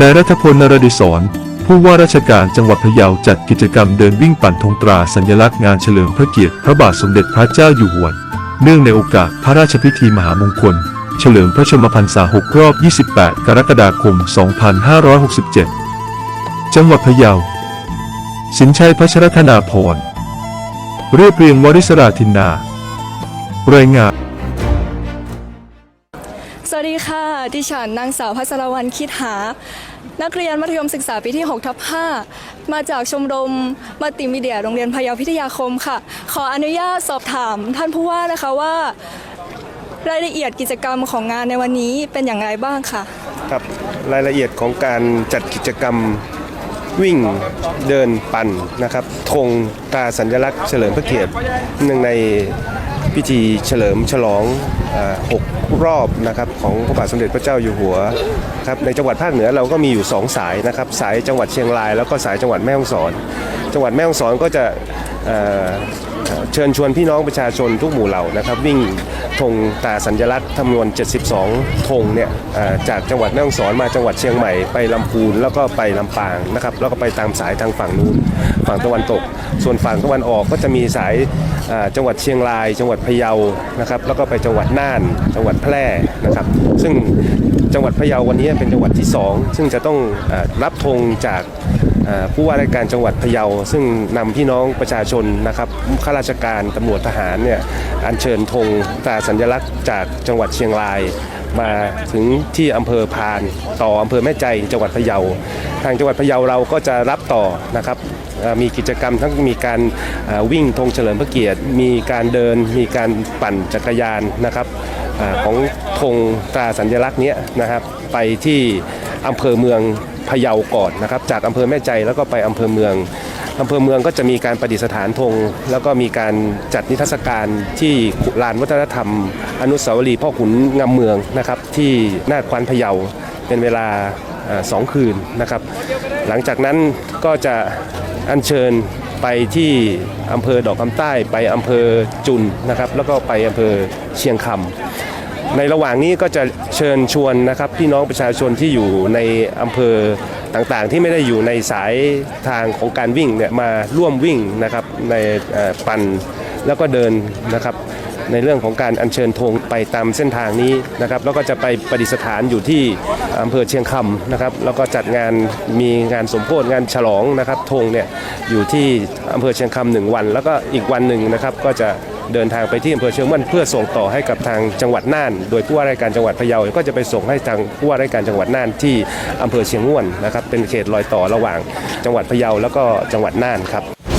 นายรัฐพลนรดิศรผู้ว่าราชการจังหวัดพะเยาจัดกิจกรรมเดินวิ่งปั่นธงตราสัญลักษณ์งานเฉลิมพระเกียรติพระบาทสมเด็จพระเจ้าอยู่หัว เนื่องในโอกาสพระราชพิธีมหามงคล เฉลิมพระชนมพรรษา 6 รอบ 28 กรกฎาคม 2567 จังหวัดพะเยา สินชัยพัชรธนาพร เรียบเรียงวริศราธินนา รายงาน วัสดีค่ะ ดิฉันนางสาวพัชรวรรณคิดหา นักเรียนมัธยมศึกษาปีที่6ทับ5มาจากชมรมมัลติมีเดีย โรงเรียนพะเยาพิทยาคมค่ะ ขออนุญาตสอบถามท่านผู้ว่านะคะว่ารายละเอียดกิจกรรมของงานในวันนี้เป็นอย่างไรบ้างค่ะ ครับรายละเอียดของการจัดกิจกรรมวิ่งเดินปั่นนะครับธงตราสัญลักษณ์เฉลิมพระเกียรติเนื่งใน พิธีเฉลิมฉลองอ่าหกรอบนะครับของพระบาทสมเด็จพระเจ้าอยู่หัวครับในจังหวัดภาคเหนือเราก็มีอยู่ 2 สายนะครับสายจังหวัดเชียงราย แล้วก็สายจังหวัดแม่ฮ่องสอน จังหวัดแม่ฮ่องสอนก็จะ เชิญชวนพี่น้องประชาชนทุกหมู่เหล่านะครับ วิ่งธงตาสัญลักษณ์จำนวน 72ธงเนี่ยจากจังหวัดแม่ฮ่องสอนมาจังหวัดเชียงใหม่ไปลำพูนแล้วก็ไปลำปางนะครับแล้วก็ไปตามสายทางฝั่งนู้นฝั่งตะวันตก ส่วนฝั่งตะวันออกก็จะมีสายจังหวัดเชียงราย จังหวัดพะเยานะครับแล้วก็ไปจังหวัดน่าน จังหวัดแพร่นะครับ ซึ่งจังหวัดพะเยาวันนี้เป็นจังหวัดที่สองซึ่งจะต้องอรับธงจาก ผู้ว่าราชการจังหวัดพะเยา ซึ่งนำพี่น้องประชาชนนะครับข้าราชการตำรวจทหารเนี่ยอัญเชิญธงตราสัญลักษณ์จากจังหวัดเชียงราย มาถึงที่อำเภอพาน ต่ออำเภอแม่ใจจังหวัดพะเยา ทางจังหวัดพะเยาเราก็จะรับต่อนะครับมีกิจกรรมทั้งมีการวิ่งธงเฉลิมพระเกียรติ มีการเดิน มีการปั่นจักรยานนะครับอของธงตราสัญลักษณ์เนี้ยนะครับไปที่อำเภอเมือง พะเยาก่อนนะครับจากอำเภอแม่ใจแล้วก็ไปอำเภอเมืองอำเภอเมืองก็จะมีการประดิษฐานธงแล้วก็มีการจัดนิทรรศการที่ลานวัฒนธรรม อนุสาวรีย์พ่อขุนงามเมืองนะครับที่หน้าควานพะเยาเป็นเวลาอ่าสองคืนนะครับหลังจากนั้นก็จะอัญเชิญไปที่อำเภอดอกคำใต้ไปอำเภอจุนนะครับแล้วก็ไปอำเภอเชียงคำ ในระหว่างนี้ก็จะเชิญชวนนะครับพี่น้องประชาชนที่อยู่ในอำเภอต่างๆ ที่ไม่ได้อยู่ในสายทางของการวิ่งเนี่ยมาร่วมวิ่งนะครับในปั่นแล้วก็เดินนะครับในเรื่องของการอัญเชิญธงไปตามเส้นทางนี้นะครับแล้วก็จะไปประดิษฐานอยู่ที่อำเภอเชียงคำนะครับแล้วก็จัดงานมีงานสมโภชงานฉลองนะครับธงเนี่ยอยู่ที่อำเภอเชียงคำหนึ่งวัน แล้วก็อีกวันหนึ่งนะครับก็จะ เดินทางไปที่อำเภอเชียงม่นเพื่อส่งต่อให้กับทางจังหวัดน่าน โดยผู้ว่าราชการจังหวัดพะเยาก็จะไปส่งให้ทางผู้ว่าราชการจังหวัดน่านที่อำเภอเชียงม่วนนะครับเป็นเขตรอยต่อระหว่างจังหวัดพะเยาแล้วก็จังหวัดน่านครับ